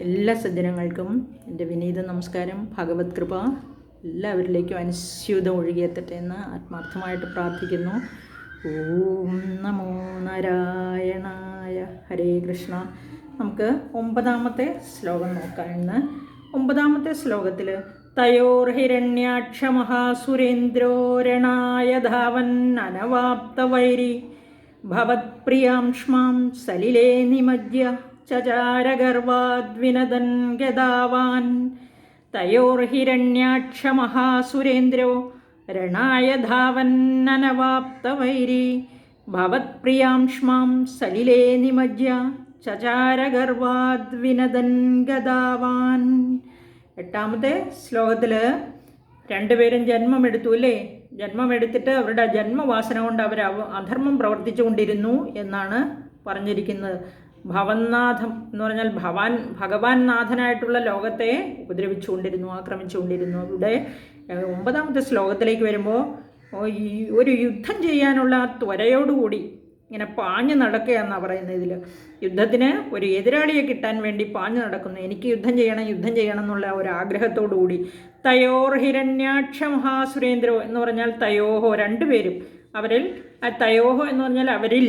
എല്ലാ സജ്ജനങ്ങൾക്കും എന്റെ വിനീത നമസ്കാരം ഭഗവത് കൃപ. എല്ലാവരിലേക്കും അനുസ്യൂതം ഒഴുകിയെത്തട്ടെ എന്ന് ആത്മാർത്ഥമായിട്ട് പ്രാർത്ഥിക്കുന്നു. ഓം നമോ നാരായണായ ഹരേ കൃഷ്ണ. നമുക്ക് ഒമ്പതാമത്തെ ശ്ലോകം നോക്കാം ഇന്ന്. ഒമ്പതാമത്തെ ശ്ലോകത്തിൽ തയോർഹിരണ്യാക്ഷ മഹാസുരേന്ദ്രോരണായ ധാവൻ അനവാപ്തവൈരി ഭവത്പ്രിയാംഷ്മാം സലിലേ നിമജ്യ ചചാരഗർവാദ്വിനദൻ ഗതാവാൻ തയോർഹിരണ്യാക്ഷമഹാസുരേന്ദ്രോ രണായ ധാവന്നനവാപ്തവൈരി ഭവത്പ്രിയാംഷ്മാം സലിലേ നിമജ്യ ചചാരഗർവാദ്വിനദൻ ഗതാവാൻ എട്ടാമത്തെ ശ്ലോകത്തിൽ രണ്ടുപേരും ജന്മമെടുത്തു അല്ലേ? ജന്മമെടുത്തിട്ട് അവരുടെ ജന്മവാസന കൊണ്ട് അവർ അവ- അധർമ്മം പ്രവർത്തിച്ചുകൊണ്ടിരുന്നു എന്നാണ് പറഞ്ഞിരിക്കുന്നത്. ഭവന്നാഥം എന്ന് പറഞ്ഞാൽ ഭവാൻ ഭഗവാൻ നാഥനായിട്ടുള്ള ലോകത്തെ ഉപദ്രവിച്ചുകൊണ്ടിരുന്നു ആക്രമിച്ചുകൊണ്ടിരുന്നു. ഇവിടെ ഒമ്പതാമത്തെ ശ്ലോകത്തിലേക്ക് വരുമ്പോൾ ഈ ഒരു യുദ്ധം ചെയ്യാനുള്ള ത്വരയോടുകൂടി ഇങ്ങനെ പാഞ്ഞു നടക്കുകയെന്നാണ് പറയുന്നത് ഇതിൽ യുദ്ധത്തിന് ഒരു എതിരാളിയെ കിട്ടാൻ വേണ്ടി പാഞ്ഞു നടക്കുന്നു. എനിക്ക് യുദ്ധം ചെയ്യണം യുദ്ധം ചെയ്യണം എന്നുള്ള ഒരു ആഗ്രഹത്തോടുകൂടി. തയോർ ഹിരണ്യാക്ഷ മഹാസുരേന്ദ്രോ എന്ന് പറഞ്ഞാൽ തയോഹോ രണ്ടുപേരും. അവരിൽ ആ തയോഹോ എന്ന് പറഞ്ഞാൽ അവരിൽ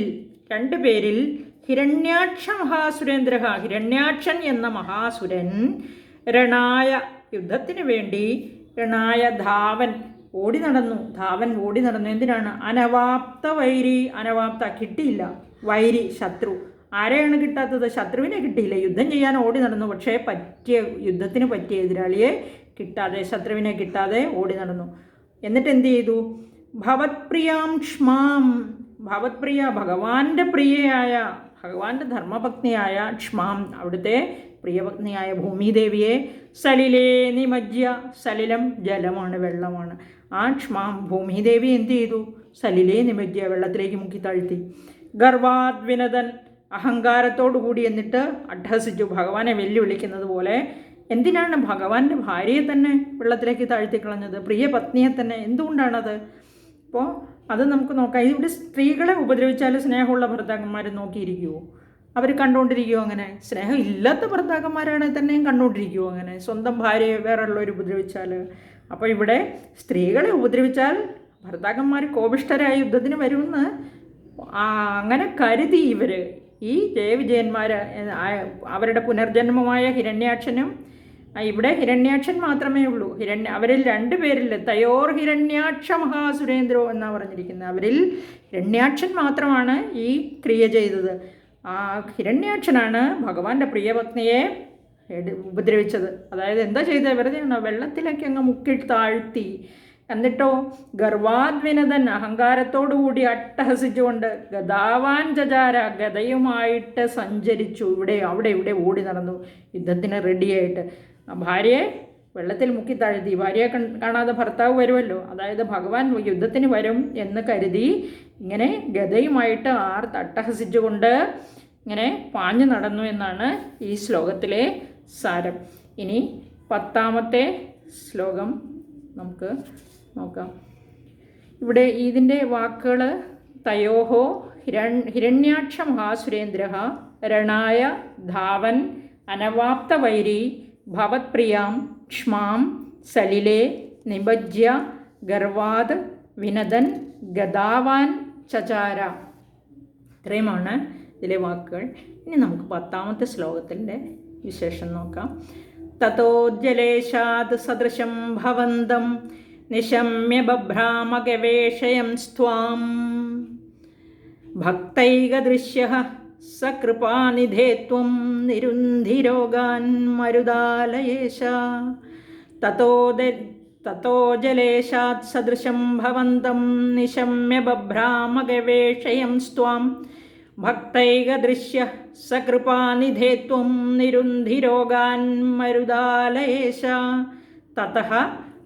രണ്ടുപേരിൽ ഹിരണ്യാക്ഷ മഹാസുരേന്ദ്ര ഹിരണ്യാക്ഷൻ എന്ന മഹാസുരൻ രണായ യുദ്ധത്തിന് വേണ്ടി രണായ ധാവൻ ഓടി നടന്നു. ധാവൻ ഓടി നടന്നു. എന്തിനാണ്? അനവാപ്ത വൈരി അനവാപ്ത കിട്ടിയില്ല. വൈരി ശത്രു. ആരെയാണ് കിട്ടാത്തത്? ശത്രുവിനെ കിട്ടിയില്ല. യുദ്ധം ചെയ്യാൻ ഓടി നടന്നു. പക്ഷേ പറ്റിയ യുദ്ധത്തിന് പറ്റിയ എതിരാളിയെ കിട്ടാതെ ശത്രുവിനെ കിട്ടാതെ ഓടി നടന്നു. എന്നിട്ട് എന്ത് ചെയ്തു? ഭവത്പ്രിയാം ക്ഷ്മാം ഭവത്പ്രിയ ഭഗവാന്റെ പ്രിയയായ ഭഗവാന്റെ ധർമ്മപത്നിയായ ക്ഷ്മാം അവിടുത്തെ പ്രിയപത്നിയായ ഭൂമിദേവിയെ സലിലേ നിമജ്യ സലിലം ജലമാണ് വെള്ളമാണ്. ആ ക്ഷ്മാം ഭൂമിദേവി എന്ത് ചെയ്തു? സലിലേ നിമജ്യ വെള്ളത്തിലേക്ക് മുക്കി താഴ്ത്തി. ഗർവാദ്വിനതൻ അഹങ്കാരത്തോടു കൂടി എന്നിട്ട് അഡ്ഹസിച്ചു. ഭഗവാനെ വെല്ലുവിളിക്കുന്നത് പോലെ എന്തിനാണ് ഭഗവാന്റെ ഭാര്യയെ തന്നെ വെള്ളത്തിലേക്ക് താഴ്ത്തിക്കളഞ്ഞത് പ്രിയ പത്നിയെ തന്നെ എന്തുകൊണ്ടാണത്? അപ്പോൾ അത് നമുക്ക് നോക്കാം. ഇവിടെ സ്ത്രീകളെ ഉപദ്രവിച്ചാൽ സ്നേഹമുള്ള ഭർത്താക്കന്മാർ നോക്കിയിരിക്കുമോ അവർ കണ്ടുകൊണ്ടിരിക്കുമോ അങ്ങനെ? സ്നേഹം ഇല്ലാത്ത ഭർത്താക്കന്മാരാണ് തന്നെയും കണ്ടുകൊണ്ടിരിക്കുമോ അങ്ങനെ? സ്വന്തം ഭാര്യയെ വേറെയുള്ളവർ ഉപദ്രവിച്ചാൽ അപ്പോൾ ഇവിടെ സ്ത്രീകളെ ഉപദ്രവിച്ചാൽ ഭർത്താക്കന്മാർ കോപിഷ്ഠരായ യുദ്ധത്തിന് വരുമെന്ന് അങ്ങനെ കരുതി ഇവർ ഈ ജയവിജയന്മാർ അവരുടെ പുനർജന്മമായ ഹിരണ്യാക്ഷനും ഇവിടെ ഹിരണ്യാക്ഷൻ മാത്രമേ ഉള്ളൂ. ഹിരണ്യ അവരിൽ രണ്ട് പേരിൽ തയോർ ഹിരണ്യാക്ഷ മഹാസുരേന്ദ്രോ എന്നാണ് പറഞ്ഞിരിക്കുന്നത്. അവരിൽ ഹിരണ്യാക്ഷൻ മാത്രമാണ് ഈ ക്രിയ ചെയ്തത്. ആ ഹിരണ്യാക്ഷനാണ് ഭഗവാന്റെ പ്രിയപത്നിയെ ഉപദ്രവിച്ചത്. അതായത് എന്താ ചെയ്തത്? വെറുതെ വെള്ളത്തിലേക്ക് അങ്ങ് മുക്കി താഴ്ത്തി എന്നിട്ടോ ഗർവാദ്വിനതൻ അഹങ്കാരത്തോടുകൂടി അട്ടഹസിച്ചുകൊണ്ട് ഗതാവാൻ ചചാര ഗതയുമായിട്ട് സഞ്ചരിച്ചു. ഇവിടെ അവിടെ ഇവിടെ ഓടി നടന്നു. യുദ്ധത്തിന് റെഡിയായിട്ട് ഭാര്യയെ വെള്ളത്തിൽ മുക്കി താഴ്ത്തി. ഭാര്യയെ കാണാതെ ഭർത്താവ് വരുമല്ലോ. അതായത് ഭഗവാൻ യുദ്ധത്തിന് വരും എന്ന് കരുതി ഇങ്ങനെ ഗതയുമായിട്ട് ആർ തട്ടഹസിച്ചുകൊണ്ട് ഇങ്ങനെ പാഞ്ഞു നടന്നു എന്നാണ് ഈ ശ്ലോകത്തിലെ സാരം. ഇനി പത്താമത്തെ ശ്ലോകം നമുക്ക് നോക്കാം. ഇവിടെ ഇതിന്റെ വാക്കുകൾ തയോഹോ ഹിരൺ ഹിരണ്യാക്ഷ മഹാസുരേന്ദ്ര രണായ ധാവൻ അനവാപ്തവൈരി ഭവത്പ്രിയാം ക്ഷ്മാം സലിലേ നിബജ്യ ഗർവാദ് വിനദൻ ഗതാവാൻ ചചാര. ഇത്രയുമാണ് ഇതിലെ വാക്കുകൾ. ഇനി നമുക്ക് പത്താമത്തെ ശ്ലോകത്തിന്റെ വിശേഷം നോക്കാം. തത്തോജ്ജലേശാത് സദൃശം ഭവന്തം നിശമ്യ ബഭ്രാമ സ്വാം ഭക്തൈകദൃശ്യ സകൃപാനിധേ ത്വം നിരുന്ധിരോഗാൻ മരുതാലയേശ തതോദ തतो ജലേശാത് സദൃശം ഭവന്തം നിശമ്യ ബഭ്രാമഗവേഷയം സ്വാം ഭക്തൈകദൃശ്യ സകൃപാനിധേ ത്വം നിരുന്ധിരോഗാൻ മരുതാലയേശ തതഃ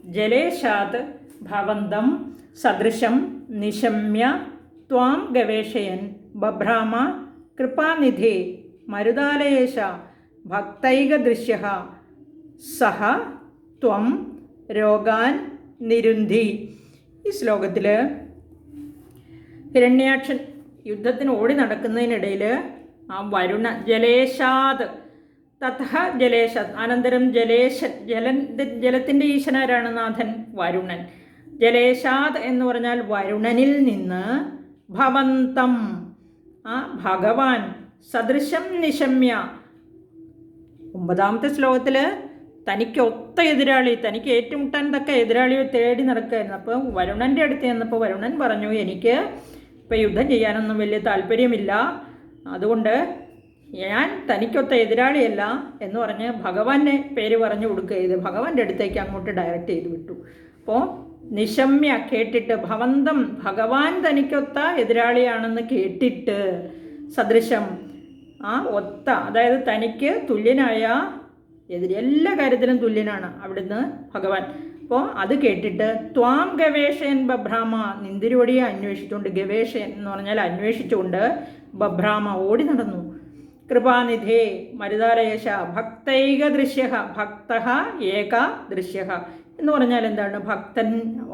ജലേശാത് ഭവന്തം സദൃശം നിശമ്യ ത്വാം ഗവേഷയൻ ബഭ്രാമ കൃപാനിധേ മരുതാലയേശ ഭക്തൈകദൃശ്യ സഹ ത്വം രോഗാൻ നിരുന്ധി. ഈ ശ്ലോകത്തിൽ ഹിരണ്യാക്ഷൻ യുദ്ധത്തിന് ഓടി നടക്കുന്നതിനിടയിൽ ആ വരുണ ജലേശാത് തഥ ജലേശ അനന്തരം ജലേശ ജല ജലത്തിന്റെ ഈശനാരാണ് നാഥൻ വരുണൻ. ജലേശാത് എന്ന് പറഞ്ഞാൽ വരുണനിൽ നിന്ന് ഭവന്തം. ആ ഭഗവാൻ സദൃശം നിശമ്യ. ഒമ്പതാമത്തെ ശ്ലോകത്തിൽ തനിക്ക് ഒത്ത എതിരാളി തനിക്ക് ഏറ്റുമുട്ടാൻ തക്ക എതിരാളിയെ തേടി നടക്കുകയായിരുന്നു അപ്പോൾ വരുണന്റെ അടുത്ത് ചെന്നപ്പോൾ വരുണൻ പറഞ്ഞു എനിക്ക് ഇപ്പോൾ യുദ്ധം ചെയ്യാനൊന്നും വലിയ താല്പര്യമില്ല. അതുകൊണ്ട് ഞാൻ തനിക്കൊത്ത എതിരാളിയല്ല എന്ന് പറഞ്ഞ് ഭഗവാനെ പേര് പറഞ്ഞു കൊടുക്കുക ചെയ്ത്. ഭഗവാന്റെ അടുത്തേക്ക് അങ്ങോട്ട് ഡയറക്റ്റ് ചെയ്ത് വിട്ടു. അപ്പോൾ നിശമ്യ കേട്ടിട്ട് ഭവന്തം ഭഗവാൻ തനിക്കൊത്ത എതിരാളിയാണെന്ന് കേട്ടിട്ട് സദൃശം ആ ഒത്ത അതായത് തനിക്ക് തുല്യനായ എതിരി എല്ലാ കാര്യത്തിലും തുല്യനാണ് അവിടുന്ന് ഭഗവാൻ. അപ്പോൾ അത് കേട്ടിട്ട് ത്വാം ഗവേഷയൻ ബഭ്രാമ നിന്തിരിയോടിയെ അന്വേഷിച്ചുകൊണ്ട് ഗവേഷയൻ എന്ന് പറഞ്ഞാൽ അന്വേഷിച്ചുകൊണ്ട് ബഭ്രാമ ഓടി നടന്നു. കൃപാനിധേ മരുതാലയേശ ഭക്തൈക ദൃശ്യ ഭക്ത ഏക ദൃശ്യ എന്ന് പറഞ്ഞാൽ എന്താണ്? ഭക്തൻ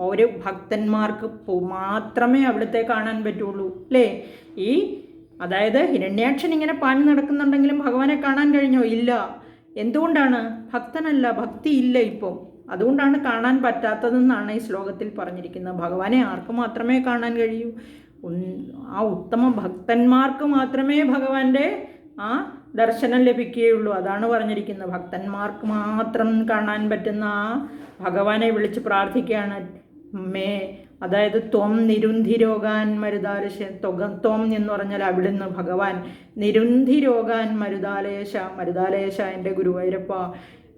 ഒരു ഭക്തന്മാർക്ക് മാത്രമേ അവിടുത്തെ കാണാൻ പറ്റുള്ളൂ അല്ലേ? ഈ അതായത് ഹിരണ്യാക്ഷൻ ഇങ്ങനെ പാഞ്ഞു നടക്കുന്നുണ്ടെങ്കിലും ഭഗവാനെ കാണാൻ കഴിഞ്ഞോ? ഇല്ല. എന്തുകൊണ്ടാണ്? ഭക്തനല്ല ഭക്തി ഇല്ല ഇപ്പോൾ അതുകൊണ്ടാണ് കാണാൻ പറ്റാത്തതെന്നാണ് ഈ ശ്ലോകത്തിൽ പറഞ്ഞിരിക്കുന്നത്. ഭഗവാനെ ആർക്ക് മാത്രമേ കാണാൻ കഴിയൂ? ആ ഉത്തമ ഭക്തന്മാർക്ക് മാത്രമേ ഭഗവാന്റെ ആ ദർശനം ലഭിക്കുകയുള്ളൂ. അതാണ് പറഞ്ഞിരിക്കുന്നത്. ഭക്തന്മാർക്ക് മാത്രം കാണാൻ പറ്റുന്ന ആ ഭഗവാനെ വിളിച്ച് പ്രാർത്ഥിക്കുകയാണ്. മേ അതായത് ത്വം നിരുന്ധിരോഗാൻ മരുതാലശ തൊക ത്വം എന്ന് പറഞ്ഞാൽ അവിടുന്ന് ഭഗവാൻ നിരുന്ധിരോഗാൻ മരുതാലേശ മരുതാലേശ എന്റെ ഗുരുവായൂരപ്പ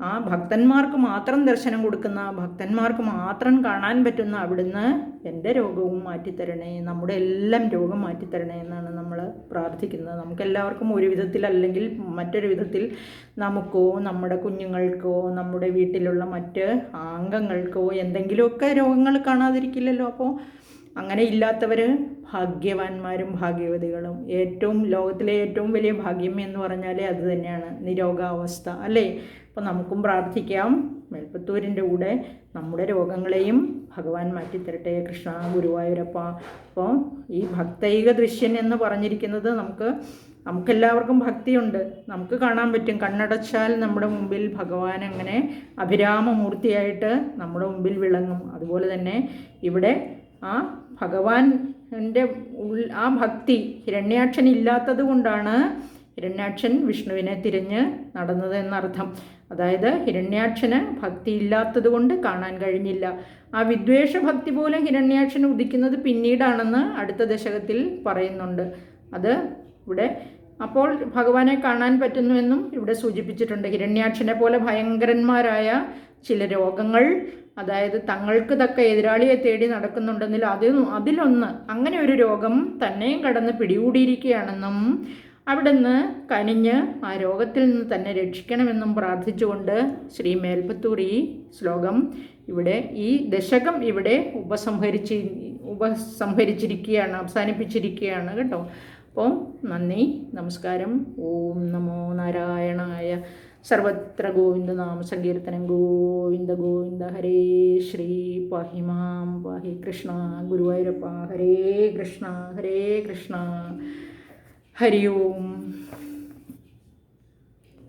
ആ ഭക്തന്മാർക്ക് മാത്രം ദർശനം കൊടുക്കുന്ന ഭക്തന്മാർക്ക് മാത്രം കാണാൻ പറ്റുന്ന അവിടുന്ന് എന്റെ രോഗവും മാറ്റിത്തരണേ നമ്മുടെ എല്ലാം രോഗം മാറ്റിത്തരണേ എന്നാണ് നമ്മൾ പ്രാർത്ഥിക്കുന്നത്. നമുക്കെല്ലാവർക്കും ഒരു വിധത്തിൽ അല്ലെങ്കിൽ മറ്റൊരു വിധത്തിൽ നമുക്കോ നമ്മുടെ കുഞ്ഞുങ്ങൾക്കോ നമ്മുടെ വീട്ടിലുള്ള മറ്റ് അംഗങ്ങൾക്കോ എന്തെങ്കിലുമൊക്കെ രോഗങ്ങൾ കാണാതിരിക്കില്ലല്ലോ. അപ്പോൾ അങ്ങനെ ഇല്ലാത്തവർ ഭാഗ്യവാന്മാരും ഭാഗ്യവതികളും. ഏറ്റവും ലോകത്തിലെ ഏറ്റവും വലിയ ഭാഗ്യം എന്ന് പറഞ്ഞാൽ അത് തന്നെയാണ്. നിരോഗാവസ്ഥ. അല്ലേ? അപ്പോൾ നമുക്കും പ്രാർത്ഥിക്കാം. മേൽപ്പത്തൂരിന്റെ കൂടെ നമ്മുടെ രോഗങ്ങളെയും ഭഗവാൻ മാറ്റിത്തരട്ടെ. കൃഷ്ണ ഗുരുവായൂരപ്പ. അപ്പോൾ ഈ ഭക്തൈക ദൃശ്യൻ എന്ന് പറഞ്ഞിരിക്കുന്നത് നമുക്ക് നമുക്കെല്ലാവർക്കും ഭക്തിയുണ്ട്. നമുക്ക് കാണാൻ പറ്റും. കണ്ണടച്ചാൽ നമ്മുടെ മുമ്പിൽ ഭഗവാൻ അങ്ങനെ അഭിരാമമൂർത്തിയായിട്ട് നമ്മുടെ മുമ്പിൽ വിളങ്ങും. അതുപോലെ തന്നെ ഇവിടെ ആ ഭഗവാന്റെ ഉൾ ആ ഭക്തി ഹിരണ്യാക്ഷൻ ഇല്ലാത്തത് കൊണ്ടാണ് ഹിരണ്യാക്ഷൻ വിഷ്ണുവിനെ തിരിഞ്ഞ് നടന്നത് എന്നർത്ഥം. അതായത് ഹിരണ്യാക്ഷന് ഭക്തി ഇല്ലാത്തത് കൊണ്ട് കാണാൻ കഴിഞ്ഞില്ല. ആ വിദ്വേഷ ഭക്തി പോലെ ഹിരണ്യാക്ഷൻ ഉദിക്കുന്നത് പിന്നീടാണെന്ന് അടുത്ത ദശകത്തിൽ പറയുന്നുണ്ട്. അത് ഇവിടെ അപ്പോൾ ഭഗവാനെ കാണാൻ പറ്റുന്നുവെന്നും ഇവിടെ സൂചിപ്പിച്ചിട്ടുണ്ട്. ഹിരണ്യാക്ഷനെ പോലെ ഭയങ്കരന്മാരായ ചില രോഗങ്ങൾ അതായത് തങ്ങൾക്ക് തക്ക എതിരാളിയെ തേടി നടക്കുന്നുണ്ടെന്നിൽ അതിൽ അതിലൊന്ന് അങ്ങനെ ഒരു രോഗം തന്നെയും കടന്ന് പിടികൂടിയിരിക്കുകയാണെന്നും അവിടുന്ന് കനിഞ്ഞ് ആ രോഗത്തിൽ നിന്ന് തന്നെ രക്ഷിക്കണമെന്നും പ്രാർത്ഥിച്ചുകൊണ്ട് ശ്രീ മേൽപ്പത്തൂർ ഈ ശ്ലോകം ഇവിടെ ഈ ദശകം ഇവിടെ ഉപസംഹരിച്ച് ഉപസംഹരിച്ചിരിക്കുകയാണ് അവസാനിപ്പിച്ചിരിക്കുകയാണ് കേട്ടോ. അപ്പോൾ നന്ദി നമസ്കാരം. ഓം നമോ നാരായണായ സർവത്ര ഗോവിന്ദ നാമ സങ്കീർത്തനം. ഗോവിന്ദ ഗോവിന്ദ ഹരേ ശ്രീ പാഹിമാം പാഹി കൃഷ്ണ. ഗുരുവായൂരപ്പ. ഹരേ കൃഷ്ണ. ഹരേ കൃഷ്ണ. हरि ओम